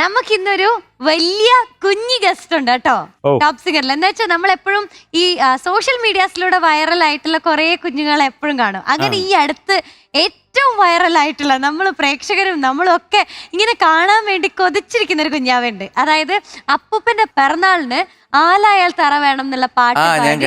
നമുക്കിന്നൊരു വലിയ കുഞ്ഞി ഗസ്റ്റ് ഉണ്ട് കേട്ടോ. ടോപ് ടോപ്പ് സിംഗറിൽ എന്താ വെച്ചാൽ നമ്മൾ എപ്പോഴും ഈ സോഷ്യൽ മീഡിയാസിലൂടെ വൈറൽ ആയിട്ടുള്ള കുറെ കുഞ്ഞുങ്ങളെ എപ്പോഴും കാണും. അങ്ങനെ ഈ അടുത്ത് ഏറ്റവും വൈറൽ ആയിട്ടുള്ള നമ്മൾ പ്രേക്ഷകരും നമ്മളും ഒക്കെ ഇങ്ങനെ കാണാൻ വേണ്ടി കൊതിച്ചിരിക്കുന്ന ഒരു കുഞ്ഞാവുണ്ട്. അതായത് അപ്പൂപ്പന്റെ പിറന്നാളിന് ആലായാൽ തറ വേണം എന്നുള്ള പാട്ട് പാടി.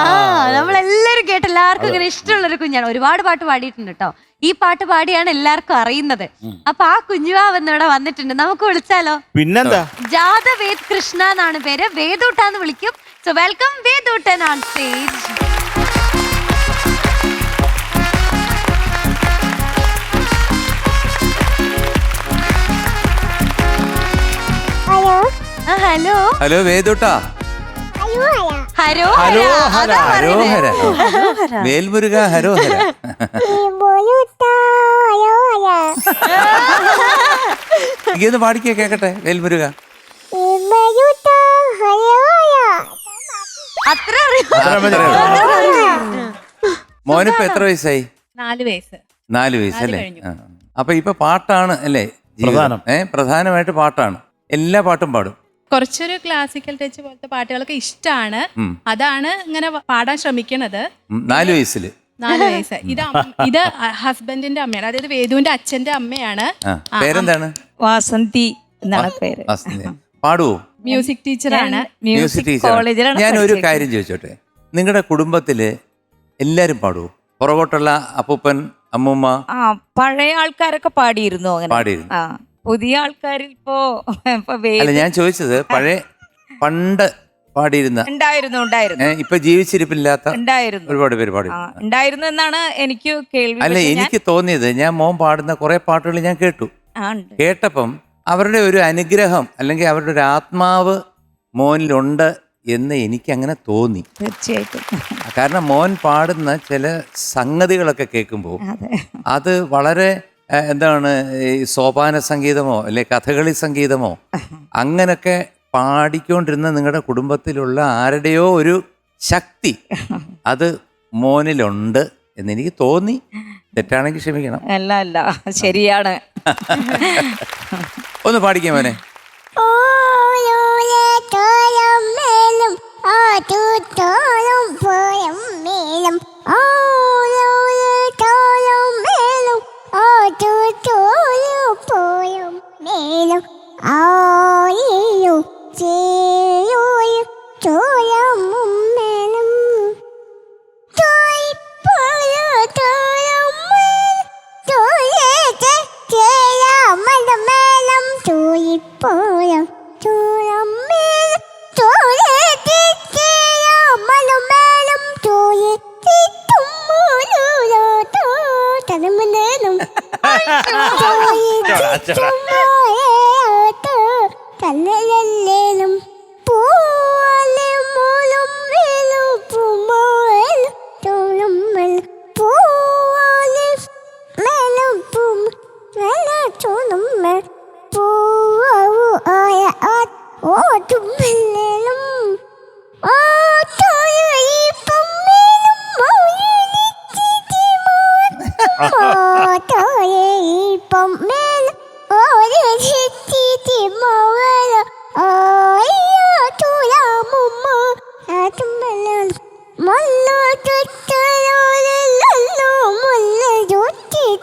ആ നമ്മളെല്ലാരും കേട്ട് എല്ലാവർക്കും ഇങ്ങനെ ഇഷ്ടമുള്ള ഒരു കുഞ്ഞാണ്. ഒരുപാട് പാട്ട് പാടിയിട്ടുണ്ട് കേട്ടോ. ഈ പാട്ട് പാടിയാണ് എല്ലാവർക്കും അറിയുന്നത്. അപ്പൊ ആ കുഞ്ഞുവാവെന്ന് ഇവിടെ വന്നിട്ടുണ്ട്. നമുക്ക് വിളിച്ചാലോ? പിന്നെന്താ? ജാതവേദ് കൃഷ്ണ എന്നാണ് പേര്. വേദൂട്ടാന്ന് വിളിക്കും. So welcome Vedoottan on stage hello hello വേദുട്ടാ. അയ്യോ ഹരോ ഹലോ ഹരോ ഹര. അതാ പറയുന്നത്. ഹരോഹര. വേൽമുരുക ഹരോഹര. ഇങ്ങനെ പാടിക്കേ കേക്കട്ടെ വേൽമുരുക അത്ര. മോനിപ്പോ എത്ര വയസ്സായി? നാല് വയസ്സ്. നാല് വയസ്സല്ലേ. അപ്പൊ ഇപ്പൊ പാട്ടാണ് അല്ലേ? പ്രധാനം. ഏഹ് പ്രധാനമായിട്ട് പാട്ടാണ്. എല്ലാ പാട്ടും പാടും. കുറച്ചൊരു ക്ലാസിക്കൽ ടച്ച് പോലത്തെ പാട്ടുകളൊക്കെ ഇഷ്ടമാണ് അതാണ് ഇങ്ങനെ പാടാൻ ശ്രമിക്കണത്. നാല് വയസ്സിൽ നാല് വയസ്സ്. ഇത് ഇത് ഹസ്ബൻഡിന്റെ അമ്മയാണ്. അതായത് വേദുവിന്റെ അച്ഛന്റെ അമ്മയാണ്. പേരെന്താണ്? വാസന്തി എന്നാണ് പേര്. വസന്തി. പാടുവോ? മ്യൂസിക് ടീച്ചറാണ് മ്യൂസിക് ടീച്ചർ കോളേജിലാണ് ഞാൻ ഒരു കാര്യം ചോദിച്ചോട്ടെ? നിങ്ങളുടെ കുടുംബത്തിൽ എല്ലാരും പാടുവോ? പുറകോട്ടുള്ള അപ്പൂപ്പൻ അമ്മൂമ്മ? ആ പഴയ ആൾക്കാരൊക്കെ പാടിയിരുന്നു അങ്ങനെ? പാടിയിരുന്നു. ആ. പുതിയ ആൾക്കാരിൽ ഇപ്പോ ഇപ്പൊ അല്ല ഞാൻ ചോദിച്ചത് പഴയ പണ്ട് പാടിയിരുന്ന ഉണ്ടായിരുന്നു ഉണ്ടായിരുന്നു. ഏ, ഇപ്പൊ ജീവിച്ചിരിപ്പില്ലാത്ത ഉണ്ടായിരുന്നു. ഒരുപാട് പേര് പാടി. ആ ഉണ്ടായിരുന്നു എന്നാണ് എനിക്ക് കേൾവി അല്ല പക്ഷേ ഞാൻ- എനിക്ക് തോന്നിയത് ഞാൻ മോൻ പാടുന്ന കുറെ പാട്ടുകൾ ഞാൻ കേട്ടു. ആ, ഉണ്ട്. കേട്ടപ്പം അവരുടെ ഒരു അനുഗ്രഹം അല്ലെങ്കിൽ അവരുടെ ഒരു ആത്മാവ് മോനിലുണ്ട് എന്ന് എനിക്ക് അങ്ങനെ തോന്നി. തീർച്ചയായിട്ടും. കാരണം മോൻ പാടുന്ന ചില സംഗതികളൊക്കെ കേൾക്കുമ്പോൾ അതെ. അത് വളരെ എന്താണ് ഈ സോപാന സംഗീതമോ അല്ലെ കഥകളി സംഗീതമോ അങ്ങനൊക്കെ പാടിക്കൊണ്ടിരുന്ന നിങ്ങളുടെ കുടുംബത്തിലുള്ള ആരുടെയോ ഒരു ശക്തി അത് മോനിലുണ്ട് എന്ന് എനിക്ക് തോന്നി. തെറ്റാണെങ്കിൽ ക്ഷമിക്കണം. അല്ല അല്ല. ശരിയാണ്. ഒന്ന് പാടിക്കാം മോനെ. なちゃ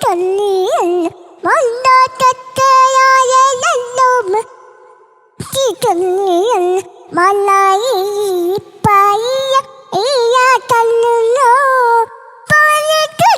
തള്ളിയല്ല മല്ലോട്ടത്തയാലല്ലോ തള്ളിയല്ല മലായി പയ്യ ഇയ തള്ളുല്ലോ പാലത്തെ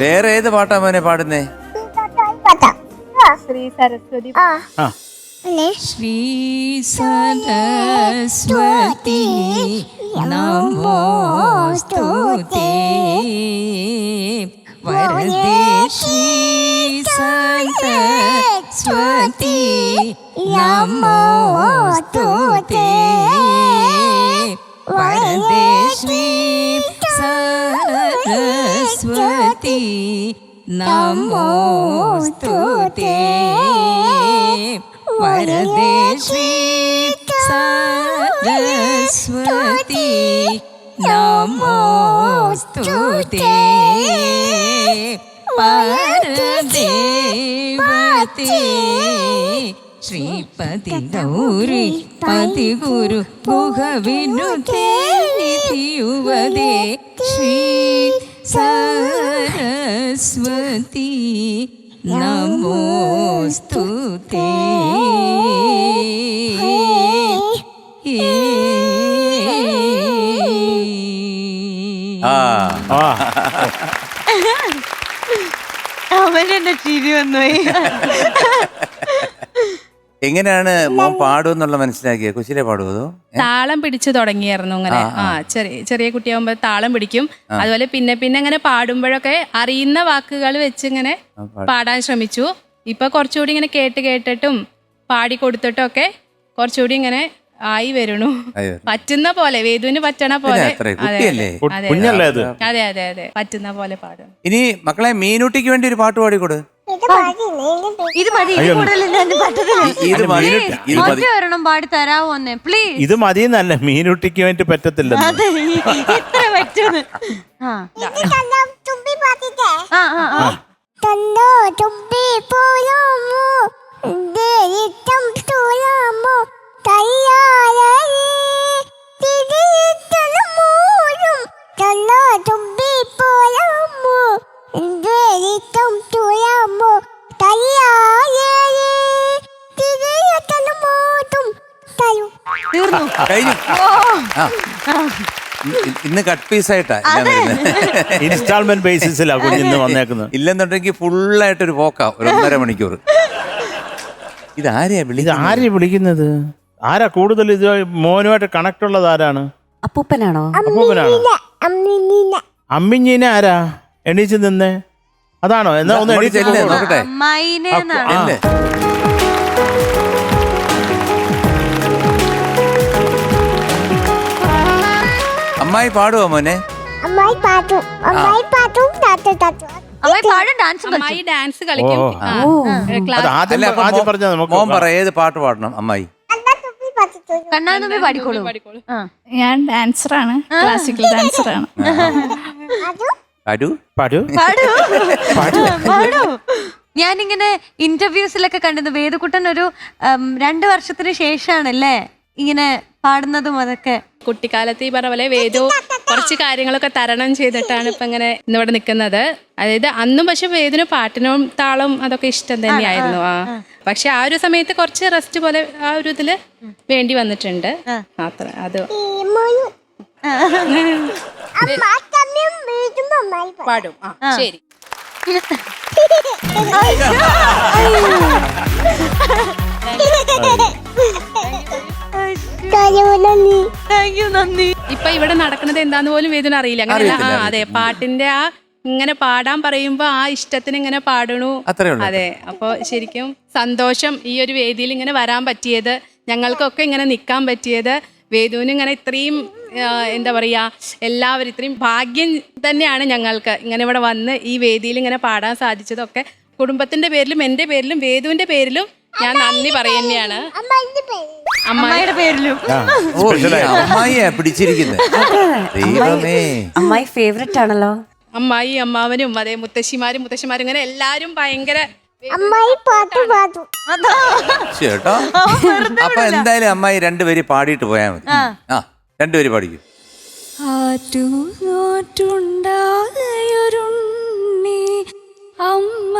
വേറെ ഏത് പാട്ടാ മോനെ പാടുന്നേ? ശ്രീ സരസ്വതി ആ. अश्वि सदस्वती नमो स्तुते परदेशी सदस्वृती ते वरदे परदेशी सदस्वृती नमो स्तुते വരദേശി സരസ്വതി നമോസ്തുതേ പരദേവതേ ശ്രീപതി ഗൗരി പതി ഗുരു ഗുഹവിനുതേ നിധിയുവതേ ശ്രീ സരസ്വതി നമോസ്തുതേ ആ. അവനെന്നെ ചിരി വന്നുപോയി എങ്ങനെയാണ് മോൻ പാടുമെന്നുള്ള മനസ്സിലാക്കിയത് കൊച്ചിലെ പാടുമോ? താളം പിടിച്ചു തുടങ്ങിയായിരുന്നു അങ്ങനെ. ആ ചെറിയ ചെറിയ കുട്ടിയാകുമ്പോ താളം പിടിക്കും. അതുപോലെ പിന്നെ പിന്നെ അങ്ങനെ പാടുമ്പോഴൊക്കെ അറിയുന്ന വാക്കുകൾ വെച്ച് ഇങ്ങനെ പാടാൻ ശ്രമിച്ചു. ഇപ്പൊ കുറച്ചുകൂടി ഇങ്ങനെ കേട്ട് കേട്ടിട്ടും പാടി കൊടുത്തിട്ടും ഒക്കെ കുറച്ചുകൂടി ഇങ്ങനെ ആയി വരണു. പറ്റുന്ന പോലെ വേദുവിന് പറ്റണ പോലെ. കുട്ടിയല്ലേ? അതെ, കു- അതെ, കുഞ്ഞല്ലേ അത്? അതെ അതെ അതെ. പറ്റുന്ന പോലെ പാടും. ഇനി മക്കളെ മീനുട്ടിക്ക് വേണ്ടി ഒരു പാട്ട് പാടിക്കൊടു. ഇത് മതി ഞാൻ പറ്റത്തില്ല. ഇത് മതി. ഒരെണ്ണം പാടി പ്ലീസ് ഇത് മതിയെന്നല്ല മീനുട്ടിക്ക് വേണ്ടി പറ്റത്തില്ല പറ്റുന്നു. തുമ്പി പോയാമോ? ഇന്ന് കട്ട് പീസ് ആയിട്ടാ. ഇൻസ്റ്റാൾമെന്റ് ബേസിസിലാ കുഞ്ഞിന്ന് വന്നേക്കുന്നത്. ഇല്ലെന്നുണ്ടെങ്കിൽ ഫുള്ളായിട്ടൊരു പോക്കാ ഒരു ഒന്നര മണിക്കൂർ ഇത് ആരെയാ ഇത് വിളിക്കുന്നത്? ആരെയാ വിളിക്കുന്നത്? ആരാ കൂടുതൽ ഇത് മോനുമായിട്ട് കണക്ട് ഉള്ളത് ആരാണ്? അപ്പൂപ്പനാണോ? അപ്പൂപ്പനാണോ? അമ്മിനീന അമ്മിഞ്ഞീന ആരാ? എണീച്ച് നിന്നേ. അതാണോ? എന്നാ ഒന്ന് എണീച്ച് ചെല്ല്, നോക്കൂ. നോക്കട്ടെ. അമ്മായിനെ എന്നാണ്? ആ. ചെല്ല്. അമ്മായി പാടുവോ മോനെ? അമ്മായി പാട്ടും അമ്മായി പാട്ടും താത്ത താത്തും. അമ്മായി പാടും ഡാൻസും അമ്മായി ഡാൻസ് കളിക്കും. ആ. അത് ക്ലാസ് ആദ്യം ആദ്യം മോ- പറഞ്ഞാ നമുക്ക് മോൻ പറ ഏത് പാട്ട് പാടണം? അമ്മായി. കണ്ണാന്നുമ്പി പാടിക്കോളൂ. പാടിക്കോളൂ. ഞാൻ ഡാൻസറാണ് ക്ലാസിക്കൽ ഡാൻസറാണ്. അരു പാടൂ. പാടൂ. പാടൂ. ഞാനിങ്ങനെ ഇന്റർവ്യൂസിലൊക്കെ കണ്ടിരുന്നു. വേദകുട്ടൻ ഒരു രണ്ടു രണ്ട് വർഷത്തിന് ശേഷാണല്ലേ? ഇങ്ങനെ പാടുന്നതും അതൊക്കെ. കുട്ടിക്കാലത്ത് ഈ പറഞ്ഞ പോലെ വേദു കുറച്ച് കാര്യങ്ങളൊക്കെ തരണം ചെയ്തിട്ടാണ് ഇപ്പൊ ഇങ്ങനെ ഇന്നിവിടെ നിൽക്കുന്നത് അതായത് അന്നും പക്ഷെ വേദിന് പാട്ടിനും താളം അതൊക്കെ ഇഷ്ടം തന്നെയായിരുന്നു. ആ പക്ഷെ ആ ഒരു സമയത്ത് കുറച്ച് റെസ്റ്റ് പോലെ ആ ഒരു ഇതിൽ വേണ്ടി വന്നിട്ടുണ്ട്. അത്ര അത് പാടും. ആ ശരി. നന്ദി ഇപ്പൊ ഇവിടെ നടക്കുന്നത് എന്താന്ന് പോലും വേദന അറിയില്ല അങ്ങനെ ആ അതെ പാട്ടിന്റെ ആ ഇങ്ങനെ പാടാൻ പറയുമ്പോ ആ ഇഷ്ടത്തിന് ഇങ്ങനെ പാടണു അതെ അപ്പൊ ശരിക്കും സന്തോഷം ഈ ഒരു വേദിയിൽ ഇങ്ങനെ വരാൻ പറ്റിയത് ഞങ്ങൾക്കൊക്കെ ഇങ്ങനെ നിൽക്കാൻ പറ്റിയത് വേദുവിന് ഇങ്ങനെ ഇത്രയും എന്താ പറയാ എല്ലാവരും ഇത്രയും ഭാഗ്യം തന്നെയാണ് ഞങ്ങൾക്ക് ഇങ്ങനെ ഇവിടെ വന്ന് ഈ വേദിയിൽ ഇങ്ങനെ പാടാൻ സാധിച്ചതൊക്കെ കുടുംബത്തിന്റെ പേരിലും എന്റെ പേരിലും വേദുവിന്റെ പേരിലും ഞാൻ നന്ദി പറയുന്നതാണ് അമ്മായിയുടെ പേരിലും. അമ്മായിയാ പിടിച്ചിരിക്കുന്നത് ദൈവമേ. അമ്മായി ഫേവറേറ്റ് ആണല്ലോ. അമ്മായി അമ്മാവനും അതെ മുത്തശ്ശിമാരും മുത്തശ്ശിമാരും ഇങ്ങനെ എല്ലാരും ഭയങ്കര അമ്മായി പാട്ട് പാടും. ചേട്ടോ അപ്പൊ എന്തായാലും അമ്മായി രണ്ടുപേര് പാടിയിട്ട് പോയാ മതി. ആ. രണ്ടുപേര് പാടിക്കും. ആറ്റുനോറ്റുണ്ടായൊരുണ്ണി അമ്മ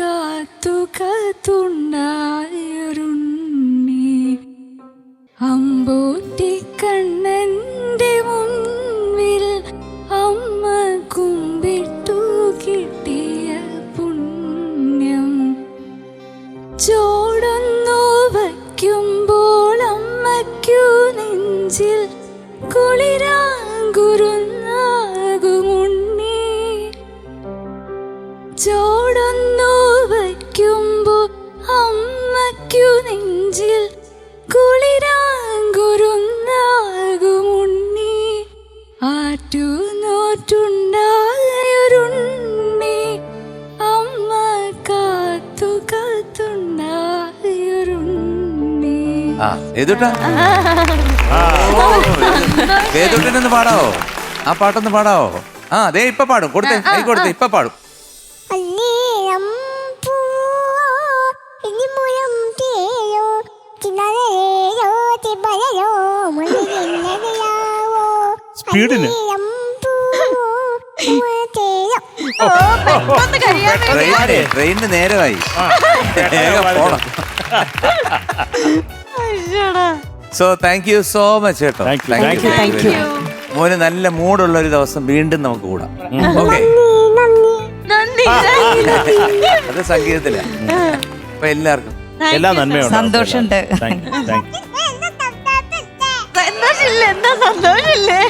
കാത്തു കാത്തുണ്ടായൊരുണ്ണി അമ്പോറ്റി കണ്ണന്റെ മുൻപിൽ അമ്മ കുമ്പിട്ടു കിട്ടിയ പുണ്യം. ചോടൊന്നു വയ്ക്കുമ്പോൾ അമ്മയ്ക്കു നെഞ്ചിൽ കുളിരാങ്കുരുന്നാകുമുണ്ണി ഓടൊന്നു വയ്ക്കുമ്പോൾ അമ്മയ്ക്കു നെഞ്ചിൽ ആ ഏതുട്ടാ? പാടാവോ? ആ പാട്ടൊന്ന് പാടാവോ? ആ അതെ ഇപ്പൊ പാടും. കൊടുത്തേ കൈ കൊടുത്തേ ഇപ്പൊ പാടും. സ്പീഡിന്. ട്രെയിനിന് നേരമായി. പോണം. So thank you so much കേട്ടോ. Thank you, Thank thank you, thank. മോന് നല്ല മൂടുള്ള ഒരു ദിവസം വീണ്ടും നമുക്ക് കൂടാം. ഓക്കെ നന്ദി അത് സംഗീതത്തില. അപ്പൊ എല്ലാവർക്കും എല്ലാ നന്മയുണ്ട്. സന്തോഷമുണ്ട്. താങ്ക് യു താങ്ക് യു സന്തോഷില്ലേ എന്താ സന്തോഷില്ലേ